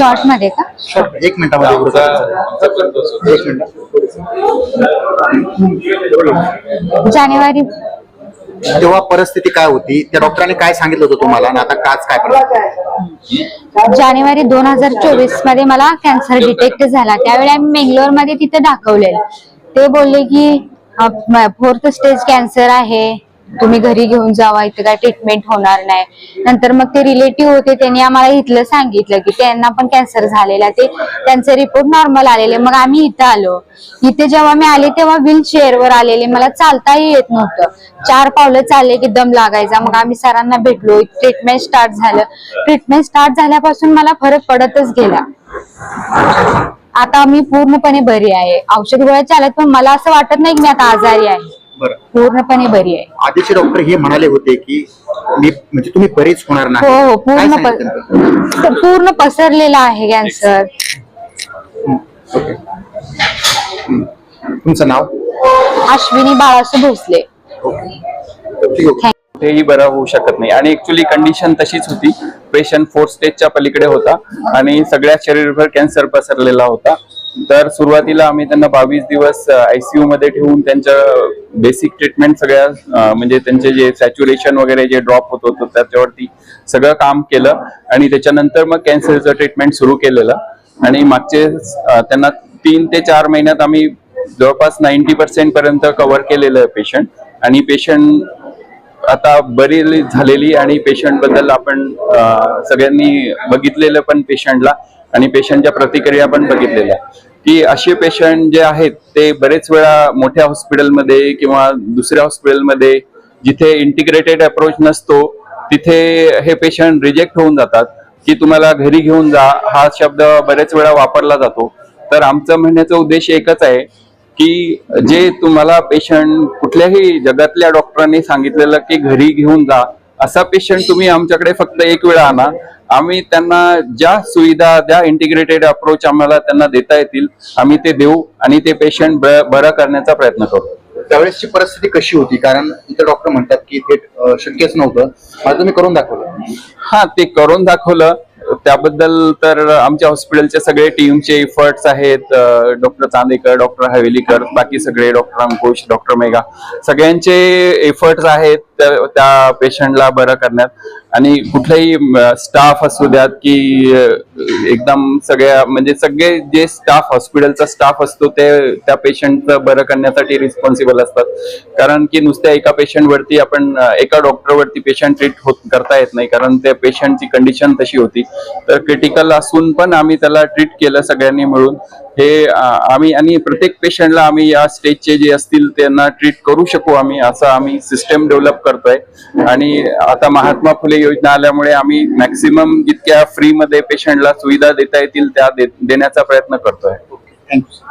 शॉर्टमध्ये का एक मिनिटामध्ये. एक मिनिट. जानेवारी. तेव्हा परिस्थिती काय होती? त्या डॉक्टरांनी काय सांगितलं होतं तुम्हाला? आणि आता काच काय? जानेवारी दोन हजार चोवीसमध्ये मला कॅन्सर डिटेक्ट झाला. त्यावेळी आम्ही बेंगलोरमध्ये तिथे दाखवलेलं. ते बोलले की फोर्थ स्टेज कॅन्सर आहे. तुम्ही घरी घेऊन जावा इथे काय ट्रीटमेंट होणार नाही. नंतर मग ते रिलेटिव्ह होते त्यांनी आम्हाला इथलं सांगितलं की त्यांना पण कॅन्सर झालेला ते त्यांचे रिपोर्ट नॉर्मल आलेले. मग आम्ही इथं आलो. इथे जेव्हा मी आले तेव्हा व्हील चेअरवर आलेले. मला चालताही येत नव्हतं. चार पावलं चालले की दम लागायचा. मग आम्ही सरांना भेटलो. ट्रीटमेंट स्टार्ट झालं. ट्रीटमेंट स्टार्ट झाल्यापासून मला फरक पडतच गेला. आता मी पूर्णपणे बरी आहे. औषध गोळ्या चालत पण मला असं वाटत नाही की मी आता आजारी आहे. पूर्णपणे बरी आहे. आधीचे डॉक्टर हे म्हणाले होते की मी म्हणजे तुम्ही बरेच होणार हो नाही. हो काय पूर्ण? प- तर पूर्ण पसरलेला आहे कॅन्सर. ओके. तुमचं नाव? अश्विनी बाळासू भोसले. ठीक आहे. कुठेही बरा होऊ शकत नाही. आणि ऍक्च्युली कंडिशन तशीच होती. पेशंट फोर्थ स्टेजच्या पलीकडे होता. आणि सगळ्या शरीरभर कॅन्सर पसरलेला होता. तर सुरुवातीला आम्ही त्यांना बावीस दिवस आयसीयू मध्ये ठेवून त्यांच्या बेसिक ट्रीटमेंट सगळ्या म्हणजे त्यांचे जे सॅच्युरेशन वगैरे जे ड्रॉप होत होतं त्याच्यावरती सगळं काम केलं. आणि त्याच्यानंतर मग कॅन्सरचं ट्रीटमेंट सुरू केलेलं. आणि मागचे त्यांना तीन ते चार महिन्यात आम्ही जवळपास नाईन्टी पर्सेंट पर्यंत कव्हर केलेलं आहे पेशंट आणि पेशंट आता बरी झालेली आणि पेशंटबद्दल आपण सगळ्यांनी बघितलेलं पण पेशंटला आणि पेशंटच्या प्रतिक्रिया पण बघितलेल्या. की असे पेशंट जे आहेत ते बरेच वेळा मोठ्या हॉस्पिटलमध्ये किंवा दुसऱ्या हॉस्पिटलमध्ये जिथे इंटिग्रेटेड अप्रोच नसतो तिथे हे पेशंट रिजेक्ट होऊन जातात की तुम्हाला घरी घेऊन जा हा शब्द बरेच वेळा वापरला जातो. तर आमचं म्हणण्याचा उद्देश एकच आहे की जे तुम्हाला पेशंट कुठल्याही जगातल्या डॉक्टरांनी सांगितलेलं की घरी घेऊन जा असा पेशंट तुम्ही आमच्याकडे फक्त एक वेळा आणा. आम्ही त्यांना ज्या सुविधा ज्या इंटिग्रेटेड अप्रोच आम्हाला त्यांना देता येतील आम्ही ते देऊ आणि ते पेशंट बरं करण्याचा प्रयत्न करू. त्यावेळेसची परिस्थिती कशी होती? कारण इतर डॉक्टर म्हणतात की थेट शक्यच नव्हतं. मला तुम्ही करून दाखवलं. हा ते करून दाखवलं. त्याबद्दल तर आमच्या हॉस्पिटलचे सगळे टीमचे इफर्ट्स आहेत. डॉक्टर चांदेकर डॉक्टर हवेलीकर बाकी सगळे डॉक्टर अंकुश डॉक्टर मेघा सगळ्यांचे एफर्ट्स आहेत त्या- त्या पेशंटला बरं करण्यात. आणि कुठलाही स्टाफ असू द्यात की एकदम सगळ्या म्हणजे सगळे जे स्टाफ हॉस्पिटलचा स्टाफ असतो ते त्या पेशंटचं बरं करण्यासाठी रिस्पॉन्सिबल असतात. कारण की नुसत्या एका पेशंट वरती आपण एका डॉक्टरवरती पेशंट ट्रीट होत करता येत नाही. कारण त्या पेशंटची कंडिशन तशी होती. तर क्रिटिकल असून पण आम्ही त्याला ट्रीट केलं सगळ्यांनी मिळून. हे आम्ही आणि प्रत्येक पेशंटला आम्ही या स्टेजचे जे असतील त्यांना ट्रीट करू शकू आम्ही असं आम्ही सिस्टम डेव्हलप करतोय. आणि आता महात्मा फुले योजना आल्यामुळे आम्ही मॅक्सिमम जितक्या फ्रीमध्ये पेशंटला सुविधा देता येतील त्या देण्याचा प्रयत्न करतोय. थँक्यू